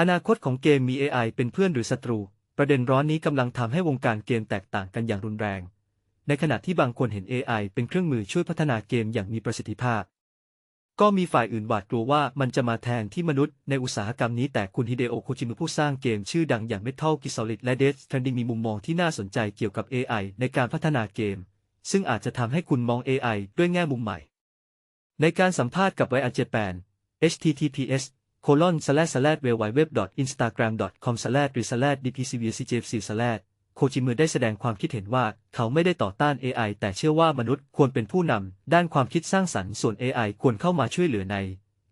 อนาคตของเกมมี AI เป็นเพื่อนหรือศัตรู ประเด็นร้อนนี้กำลังทำให้วงการเกมแตกต่างกันอย่างรุนแรง ในขณะที่บางคนเห็น AI เป็นเครื่องมือช่วยพัฒนาเกมอย่างมีประสิทธิภาพ ก็มีฝ่ายอื่นหวาดกลัวว่ามันจะมาแทนที่มนุษย์ในอุตสาหกรรมนี้แต่คุณฮิเดโอโคจิมุผู้สร้างเกมชื่อดังอย่าง Metal Gear Solid และ Death Stranding มีมุมมองที่น่าสนใจเกี่ยวกับ AI ในการพัฒนาเกม ซึ่งอาจจะทำให้คุณมอง AI ด้วยแง่มุมใหม่ ในการสัมภาษณ์กับไวอาร์เจแปน https colon slash slash www instagram com slash r slash dpcvcjfc slash โคจิมือได้แสดงความคิดเห็นว่าเขาไม่ได้ต่อต้าน AI แต่เชื่อว่ามนุษย์ควรเป็นผู้นำด้านความคิดสร้างสรรค์ส่วน AI ควรเข้ามาช่วยเหลือใน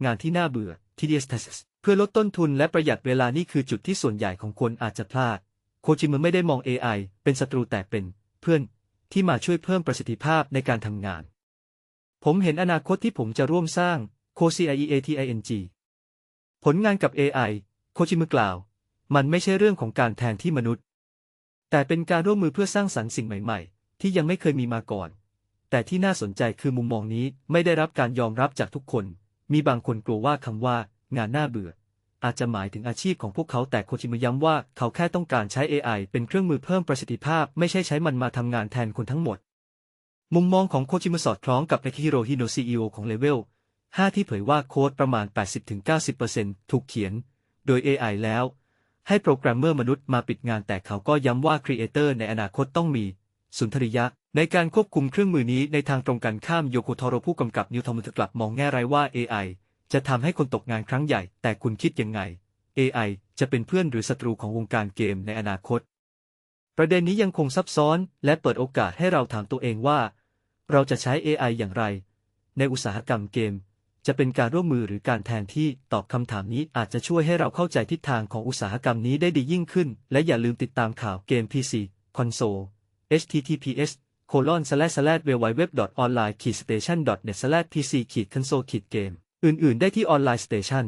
งานที่น่าเบื่อ tedious tasks เพื่อลดต้นทุนและประหยัดเวลานี่คือจุดที่ส่วนใหญ่ของคนอาจจะพลาด โคจิมือไม่ได้มอง AI เป็นศัตรูแต่เป็น เพื่อน ที่มาช่วยเพิ่มประสิทธิภาพในการทำงาน ผมเห็นอนาคตที่ผมจะร่วมสร้าง c o c i e a t i n g ลงานกับ AI โคจิมือกล่าว มันไม่ใช่เรื่องของการแทนที่มนุษย์ แต่เป็นการร่วมมือเพื่อสร้างสรรค์สิ่งใหม่ ๆ ที่ยังไม่เคยมีมาก่อน แต่ที่น่าสนใจคือมุมมองนี้ไม่ได้รับการยอมรับจากทุกคน มีบางคนกลัวว่าคำว่า งานน่าเบื่อ อาจจะหมายถึงอาชีพของพวกเขาแต่โคจิมุย้ำว่าเขาแค่ต้องการใช้ AI เป็นเครื่องมือเพิ่มประสิทธิภาพ ไม่ใช่ใช้มันมาทำงานแทนคนทั้งหมด มุมมองของโคจิมุสอดคล้องกับเอคิฮิโรฮิโนซีอีโอของเลเวล 5 ที่เผยว่าโค้ดประมาณ 80-90%ถูกเขียน โดย AI แล้ว ให้โปรแกรมเมอร์มนุษย์มาปิดงานแต่เขาก็ย้ำว่าครีเอเตอร์ในอนาคตต้องมี สุนทรียะ ในการควบคุมเครื่องมือนี้ในทางตรงกันข้ามโยโกโทโรผู้กำกับนิวทอมุตกลับมองแง่ร้ายว่า AI จะทำให้คนตกงานครั้งใหญ่ แต่คุณคิดยังไง AI จะเป็นเพื่อนหรือศัตรูของวงการเกมในอนาคต ประเด็นนี้ยังคงซับซ้อนและเปิดโอกาสให้เราถามตัวเองว่า เราจะใช้ AI อย่างไร ในอุตสาหกรรมเกม จะเป็นการร่วมมือหรือการแทนที่ตอบคำถามนี้อาจจะช่วยให้เราเข้าใจทิศทางของอุตสาหกรรมนี้ได้ดียิ่งขึ้น และอย่าลืมติดตามข่าวเกม PC คอนโซล https colon slash slash www online station net slash pc console game อื่นๆ ได้ที่ online station